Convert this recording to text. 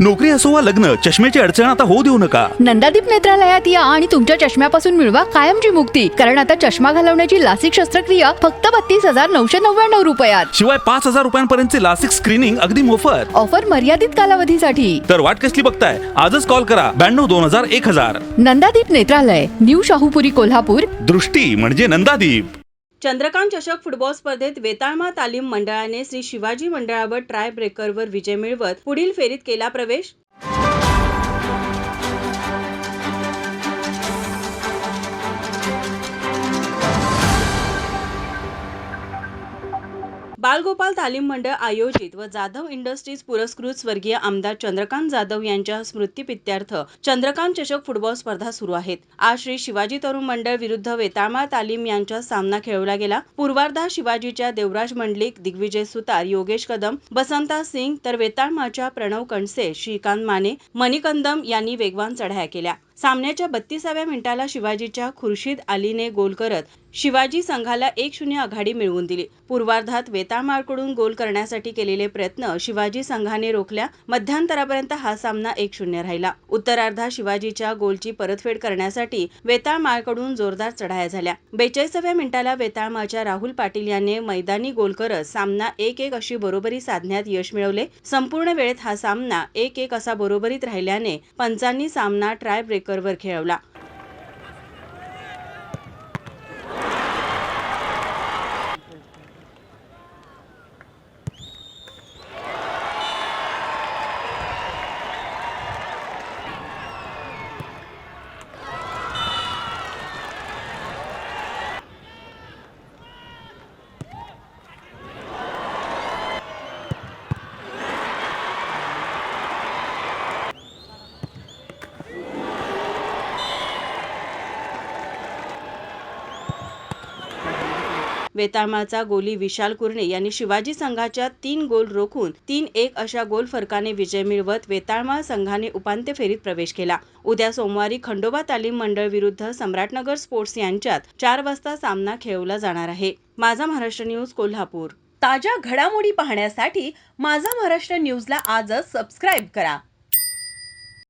नोकरी असो वा लग्न चष्म्याची अडचण आता होऊ देऊ नका. नंदादीप नेत्रालयात या आणि तुमच्या चष्म्यापासून मिळवा कायमची मुक्ती. कारण आता चष्मा घालवण्याची लासिक शस्त्रक्रिया फक्त बत्तीस हजार नऊशे नव्याण्णव रुपयात. शिवाय पाच हजार रुपयांपर्यंतचे लासिक स्क्रीनिंग अगदी मोफत. ऑफर मर्यादित कालावधीसाठी. तर वाट कसली बघताय? आजच कॉल करा. ब्याण्णव दोन हजार एक हजार. नंदादीप नेत्रालय न्यू शाहूपुरी कोल्हापूर. दृष्टी म्हणजे नंदादीप. चंद्रकांत चषक फुटबॉल स्पर्धेत वेताळमा तालीम मंडळाने श्री शिवाजी मंडळावर ट्राय ब्रेकरवर विजय मिळवत पुढील फेरीत केला प्रवेश. बालगोपाल तालीम मंडळ आयोजित व जाधव इंडस्ट्रीज पुरस्कृत स्वर्गीय आमदार चंद्रकांत जाधव यांच्या स्मृतीपित्यार्थ चंद्रकांत चषक फुटबॉल स्पर्धा सुरू आहेत. आज श्री शिवाजी तरुण मंडळ विरुद्ध वेताळमा तालीम यांचा सामना खेळवला गेला. पूर्वार्धा शिवाजीच्या देवराज मंडलिक दिग्विजय सुतार योगेश कदम बसंता सिंग तर वेताळमाच्या प्रणव कणसे श्रीकांत माने मणिकंदम यांनी वेगवान चढाया केल्या. सामन्याच्या बत्तीसाव्या मिनिटाला शिवाजीच्या खुर्शीद अलीने गोल करत शिवाजी संघाला एक शून्य आघाडी मिळवून दिली. पूर्वार्धात वेताळमाळकडून गोल करण्यासाठी केलेले प्रयत्न शिवाजी संघाने रोखल्या. मध्यांतरापर्यंत हा सामना एक शून्य राहिला. उत्तरार्धात शिवाजीच्या गोलची परतफेड करण्यासाठी वेताळमाळकडून जोरदार चढाया झाल्या. बेचाळीसाव्या मिनिटाला वेताळमाळच्या राहुल पाटील याने मैदानी गोल करत सामना एक एक अशी बरोबरी साधण्यात यश मिळवले. संपूर्ण वेळेत हा सामना एक एक असा बरोबरीत राहिल्याने पंचांनी सामना ट्राय ब्रेकरवर खेळवला. वेतामाचा गोली विशाल कुर्णे यांनी शिवाजी संघाच्या तीन गोल रोखून तीन एक अशा गोल फरकाने विजय मिळवत वेताळमा संघाने उपांत्य फेरीत प्रवेश केला. उद्या सोमवारी खंडोबा तालीम मंडळ विरुद्ध सम्राटनगर स्पोर्ट्स यांच्यात चार वाजता सामना खेळवला जाणार आहे. माझा महाराष्ट्र न्यूज कोल्हापूर. ताज्या घडामोडी पाहण्यासाठी माझा महाराष्ट्र न्यूजला आजच सबस्क्राईब करा.